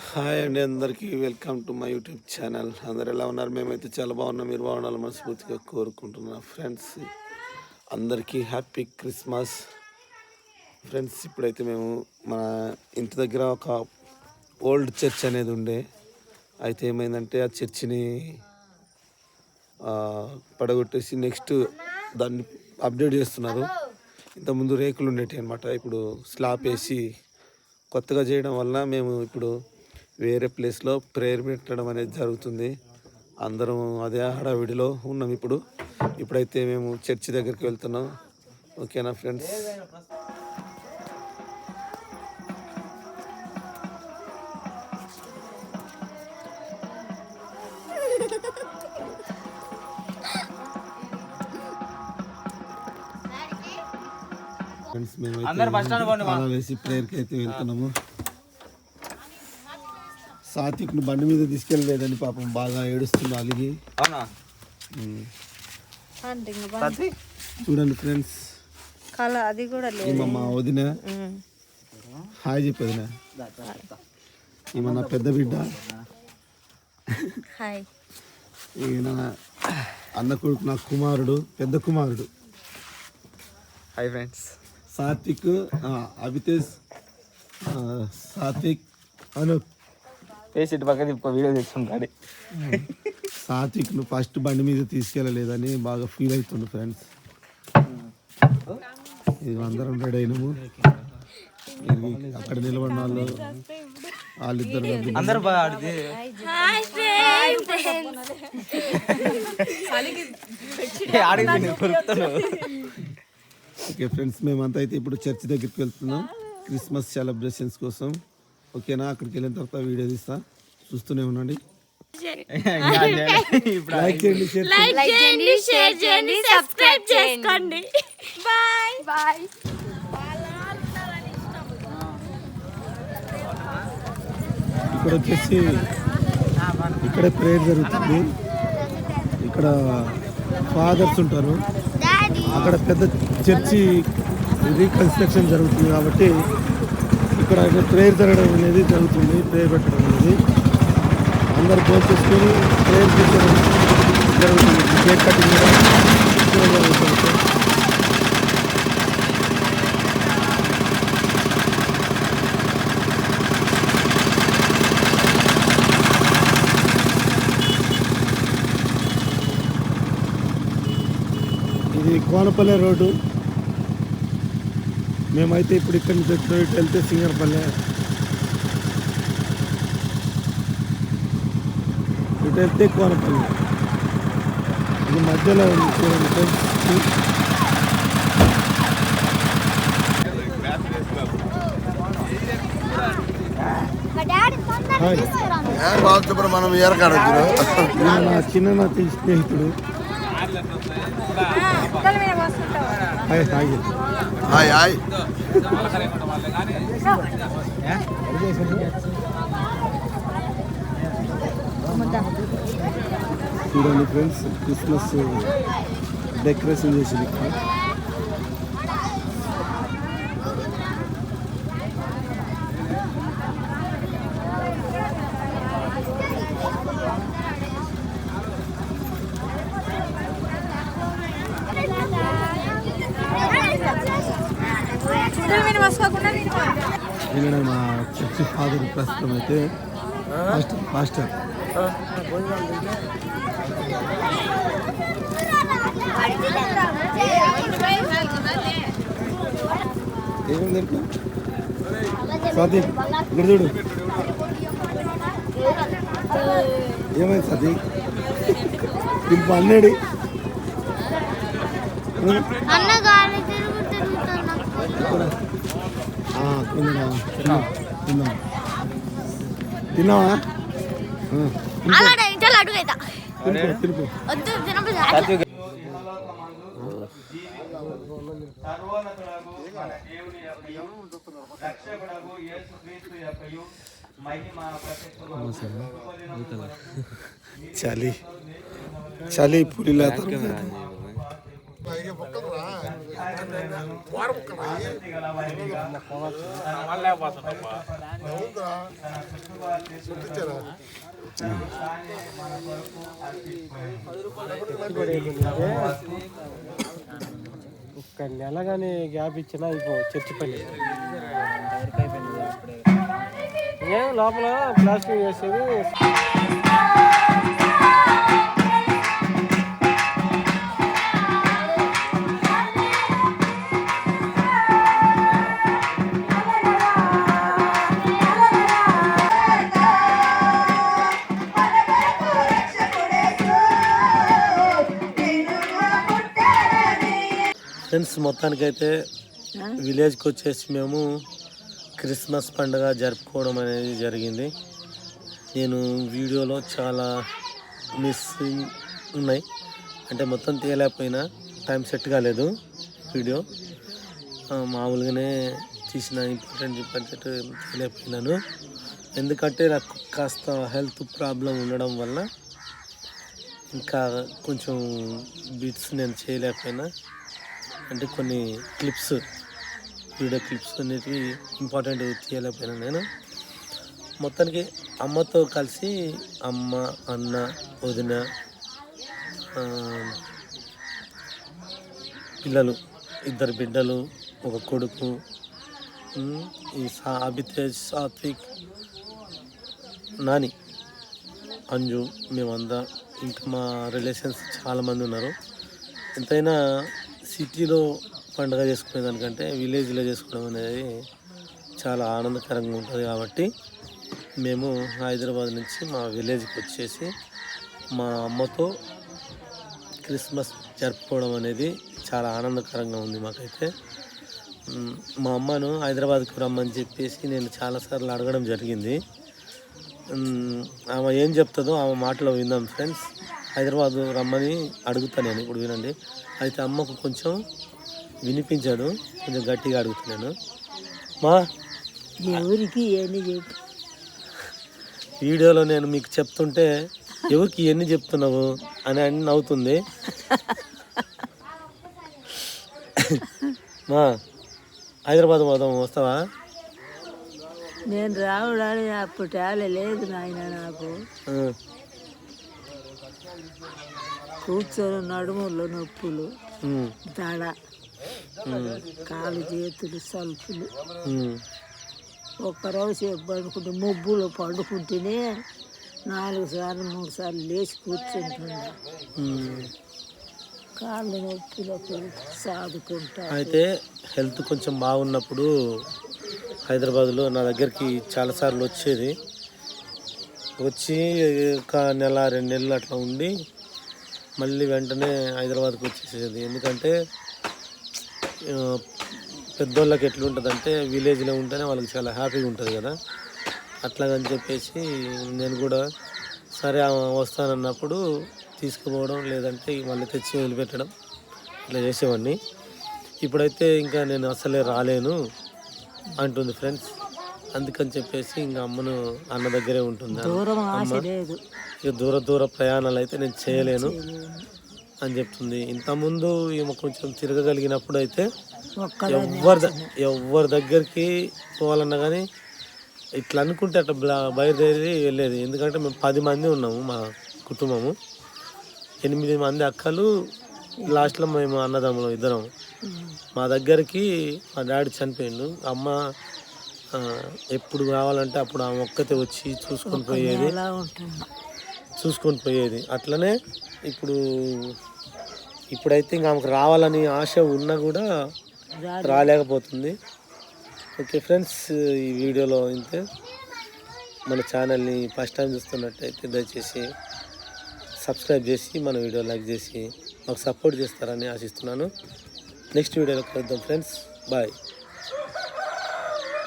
Hi అండి అందరికీ welcome to my YouTube channel. అందరు ఎలా ఉన్నారు? మేమైతే చాలా బాగున్నాం. మీరు బాగున్నారు మనస్ఫూర్తిగా కోరుకుంటున్నా. ఫ్రెండ్స్ అందరికీ హ్యాపీ క్రిస్మస్. ఫ్రెండ్స్ ఇప్పుడైతే మేము మన ఇంటి దగ్గర ఒక ఓల్డ్ చర్చ్ అనేది ఉండే. అయితే ఏమైందంటే ఆ చర్చిని పడగొట్టేసి నెక్స్ట్ దాన్ని అప్డేట్ చేస్తున్నారు. ఇంతకుముందు రేకులు ఉండేవి అనమాట ఇప్పుడు స్లాబ్ వేసి కొత్తగా చేయడం వల్ల మేము ఇప్పుడు వేరే ప్లేస్లో ప్రేయర్ పెట్టడం అనేది జరుగుతుంది. అందరం అదే హడావిడిలో ఉన్నాం ఇప్పుడు. ఇప్పుడైతే మేము చర్చి దగ్గరికి వెళ్తున్నాం. ఓకేనా ఫ్రెండ్స్? ఫ్రెండ్స్ అందరు బస్ స్టాండ్ పోండి మేము వేసి ప్రేయర్కి అయితే వెళ్తున్నాము. సాత్విక్ను బండి మీద తీసుకెళ్ళలేదని పాపం బాగా ఏడుస్తుంది అలిగి. అవునా? చూడండి ఫ్రెండ్స్. కళ అది కూడా లేదు. ఈమె మా వదిన. హాయ్ చెప్పదిన ఈమె నా పెద్ద బిడ్డ? హాయ్. ఈయన అన్న కొడుకు నా కుమారుడు పెద్ద కుమారుడు. Hi friends. సాత్విక్ ఆ, సాత్విక్ అను ఫేస్ ఇటు పక్క తిప్ప వీడియో తెచ్చుకుంటాడు సాత్విక్ను ఫస్ట్ బండి మీద తీసుకెళ్ళలేదని బాగా ఫీల్ అవుతుంది ఫ్రెండ్స్. ఇది అందరం రెడీ అయినాము. అక్కడ నిలబడిన వాళ్ళు వాళ్ళిద్దరు అందరు బాగా ఓకే ఫ్రెండ్స్ మేమంతా అయితే ఇప్పుడు చర్చ్ దగ్గరికి వెళ్తున్నాం. క్రిస్మస్ సెలబ్రేషన్స్ కోసం. ఓకేనా? అక్కడికి వెళ్ళిన తర్వాత వీడియో తీస్తా. చూస్తూనే ఉండండి. ఇప్పుడు లైక్ చేయండి షేర్ చేయండి. లైక్ చేయండి షేర్ చేయండి సబ్స్క్రైబ్ చేసుకోండి. బాయ్. బాయ్. ఇక్కడ వచ్చేసి ఇక్కడ ప్రేయర్ జరుగుతుంది. ఇక్కడ ఫాదర్స్ ఉంటారు. అక్కడ పెద్ద చర్చి రీకన్స్ట్రక్షన్ జరుగుతుంది కాబట్టి ఇక్కడ ప్రేయర్ జరగడం అనేది జరుగుతుంది ప్రేయర్ పెట్టడం అనేది. అందరు ఫోన్ చేసుకొని ప్రేయర్ చేయడం జరుగుతుంది. కేక్ కటింగ్ కూడా జరుగుతుంది. ఇది కోనపల్లె రోడ్డు. మేమైతే ఇప్పుడు ఇక్కడి నుంచి వచ్చి ఇటు వెళ్తే సింగర్పల్లె. ఇటు వెళ్తే కోనపల్లె. ఇది మధ్యలో ఉంది చూడండి బాలసుబ్రహ్మణ్యం ఏరకాడు నా చిన్ననాటి స్నేహితుడు. Hi hi. Hi hi. చూడండి ఫ్రెండ్స్ క్రిస్మస్ డెకరేషన్ చేసింది ఇక్కడ ఈయన మా చర్చి ఫాదర్ ప్రస్తుతం అయితే మాస్టర్ మాస్టర్ ఏమైంది? సతీ ఇక్కడ చూడు. ఏమైంది సతీ పిలుపు అన్నాడు అన్న గాలి తిరుగు తిరుగుతున్నా తిన్నావా? చలి. చలి పులిలా ఒక్క నెల కానీ గ్యాప్ ఇచ్చినా అయిపో చర్చి పని ఏం లోపల ప్లాస్టింగ్ చేసేది. ఫ్రెండ్స్ మొత్తానికైతే విలేజ్కి వచ్చేసి మేము క్రిస్మస్ పండుగ జరుపుకోవడం అనేది జరిగింది. నేను వీడియోలో చాలా మిస్సింగ్ ఉన్నాయి. అంటే మొత్తం తీయలేకపోయినా టైం సెట్ కాలేదు వీడియో. మామూలుగానే తీసిన ఇంపార్టెంట్ ఇంపార్టెంట్ తీయలేకపోయినాను ఎందుకంటే నాకు కాస్త హెల్త్ ప్రాబ్లం ఉండడం వల్ల ఇంకా కొంచెం బిట్స్ నేను చేయలేకపోయినా. అంటే కొన్ని క్లిప్స్ వీడియో క్లిప్స్ అనేటివి ఇంపార్టెంట్ తీయలేకపోయినా నేను. మొత్తానికి అమ్మతో కలిసి అమ్మ అన్న వదిన పిల్లలు ఇద్దరు బిడ్డలు ఒక కొడుకు ఈ సా సాత్విక్ నాని అంజు మేమంతా ఇంకా మా రిలేషన్స్ చాలామంది ఉన్నారు. ఎంతైనా సిటీలో పండుగ చేసుకునే దానికంటే విలేజ్లో చేసుకోవడం అనేది చాలా ఆనందకరంగా ఉంటుంది కాబట్టి మేము హైదరాబాద్ నుంచి మా విలేజ్కి వచ్చేసి మా అమ్మతో క్రిస్మస్ జరుపుకోవడం అనేది చాలా ఆనందకరంగా ఉంది మాకైతే. మా అమ్మను హైదరాబాద్కు రమ్మని చెప్పేసి నేను చాలాసార్లు అడగడం జరిగింది. ఆమె ఏం చెప్తుందో ఆమె మాటలో విందాం ఫ్రెండ్స్. హైదరాబాద్ రమ్మని అడుగుతా నేను. ఇప్పుడు వినండి. అయితే అమ్మకు కొంచెం వినిపించాడు. కొంచెం గట్టిగా అడుగుతున్నాను మా ఎవరికి వీడియోలో నేను మీకు చెప్తుంటే ఎవరికి ఎన్ని చెప్తున్నావు అని అని నవ్వుతుంది. మా హైదరాబాద్ పోదాం వస్తావా? నేను రావడానికి అప్పటి ఆల లేదు నాయన నాకు. కూర్చొని నడుములో నొప్పులు దడ కాలు చేతులు సల్పులు. ఒక్కరోజు సేపు పడుకుంటే ముబ్బులో పండుకుంటేనే నాలుగు సార్లు మూడు సార్లు లేచి కూర్చుంటున్నా. కాళ్ళు నొప్పులు సాదుకుంటా. అయితే హెల్త్ కొంచెం బాగున్నప్పుడు హైదరాబాద్లో నా దగ్గరికి చాలాసార్లు వచ్చేది. వచ్చి ఒక నెల రెండు నెలలు అట్లా ఉండి మళ్ళీ వెంటనే హైదరాబాద్కి వచ్చేసేది. ఎందుకంటే పెద్దోళ్ళకి పెద్దోళ్ళకి ఎట్లుంటుందంటే విలేజ్లో ఉంటేనే వాళ్ళకి చాలా హ్యాపీగా ఉంటుంది కదా. అట్లాగని చెప్పేసి నేను కూడా సరే వస్తానన్నప్పుడు తీసుకుపోవడం లేదంటే మళ్ళీ తెచ్చి వదిలిపెట్టడం ఇట్లా చేసేవాడిని. ఇప్పుడైతే ఇంకా నేను అసలే రాలేను అంటుంది ఫ్రెండ్స్. అందుకని చెప్పేసి ఇంకా అమ్మను అన్న దగ్గరే ఉంటుంది అమ్మ ఇక దూర దూర ప్రయాణాలు అయితే నేను చేయలేను అని చెప్తుంది. ఇంతకుముందు ఈమె కొంచెం తిరగగలిగినప్పుడు అయితే ఎవరి ద- ఎవరి దగ్గరికి పోవాలన్నా కానీ ఇట్లా అనుకుంటే అట్లా బ్లా- బయలుదేరి వెళ్ళేది. ఎందుకంటే మేము పది మంది ఉన్నాము మా కుటుంబము. ఎనిమిది మంది అక్కలు లాస్ట్లో మేము అన్నదమ్ములం ఇద్దరం. మా దగ్గరికి మా డాడీ చనిపోయిండు. అమ్మ ఎప్పుడు కావాలంటే అప్పుడు ఆమె ఒక్కతే వచ్చి చూసుకొని పోయేది. చూసుకొని పోయేది. అట్లనే ఇప్పుడు ఇప్పుడైతే ఇంకా ఆమెకు రావాలని ఆశ ఉన్నా కూడా రాలేకపోతుంది. ఓకే ఫ్రెండ్స్ ఈ వీడియోలో ఇంతే మన ఛానల్ని ఫస్ట్ టైం చూస్తున్నట్టయితే దయచేసి సబ్స్క్రైబ్ చేసి మన వీడియో లైక్ చేసి మాకు సపోర్ట్ చేస్తారని ఆశిస్తున్నాను. నెక్స్ట్ వీడియోలో కలుద్దాం ఫ్రెండ్స్. బాయ్.